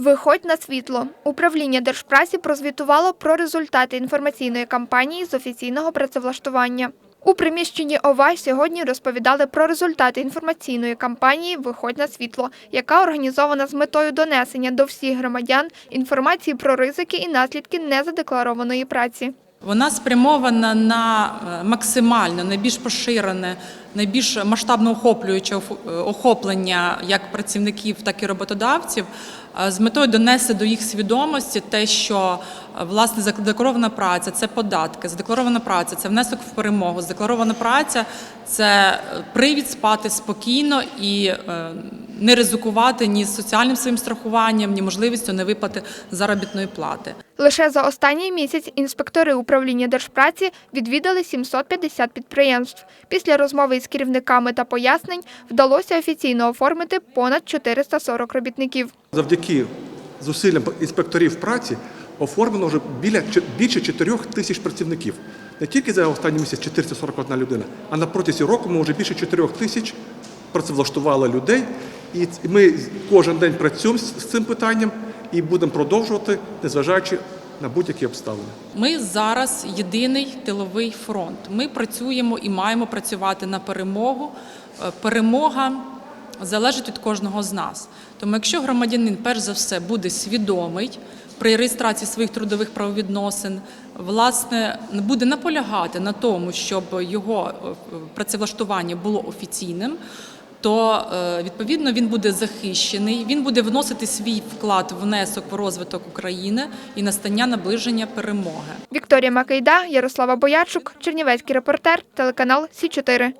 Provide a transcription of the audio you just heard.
Виходь на світло. Управління Держпраці прозвітувало про результати інформаційної кампанії з офіційного працевлаштування. У приміщенні ОВА сьогодні розповідали про результати інформаційної кампанії Виходь на світло, яка організована з метою донесення до всіх громадян інформації про ризики і наслідки незадекларованої праці. Вона спрямована на е, максимально найбільш поширене, найбільш масштабно охоплююче е, охоплення як працівників, так і роботодавців. Е, з метою донести до їх свідомості те, що власне задекларована праця це податки, задекларована праця це внесок в перемогу, задекларована праця це привід спати спокійно і не ризикувати ні з соціальним своїм страхуванням, ні можливістю невиплати заробітної плати. Лише за останній місяць інспектори управління Держпраці відвідали 750 підприємств. Після розмови із керівниками та пояснень вдалося офіційно оформити понад 440 робітників. Завдяки зусиллям інспекторів праці оформлено вже біля більше 4 тисяч працівників. Не тільки за останній місяць 441 людина, а на протязі року ми вже більше 4 тисяч працевлаштували людей. І ми кожен день працюємо з цим питанням і будемо продовжувати, незважаючи на будь-які обставини. Ми зараз єдиний тиловий фронт. Ми працюємо і маємо працювати на перемогу. Е, Перемога залежить від кожного з нас. Тому, якщо громадянин, перш за все, буде свідомий при реєстрації своїх трудових правовідносин, власне, буде наполягати на тому, щоб його е, працевлаштування було офіційним. То е, відповідно він буде захищений, він буде вносити свій вклад внесок в розвиток України і настання наближення перемоги. Вікторія Макейда, Ярослава Боячук, Чернівецький репортер, телеканал Сі 4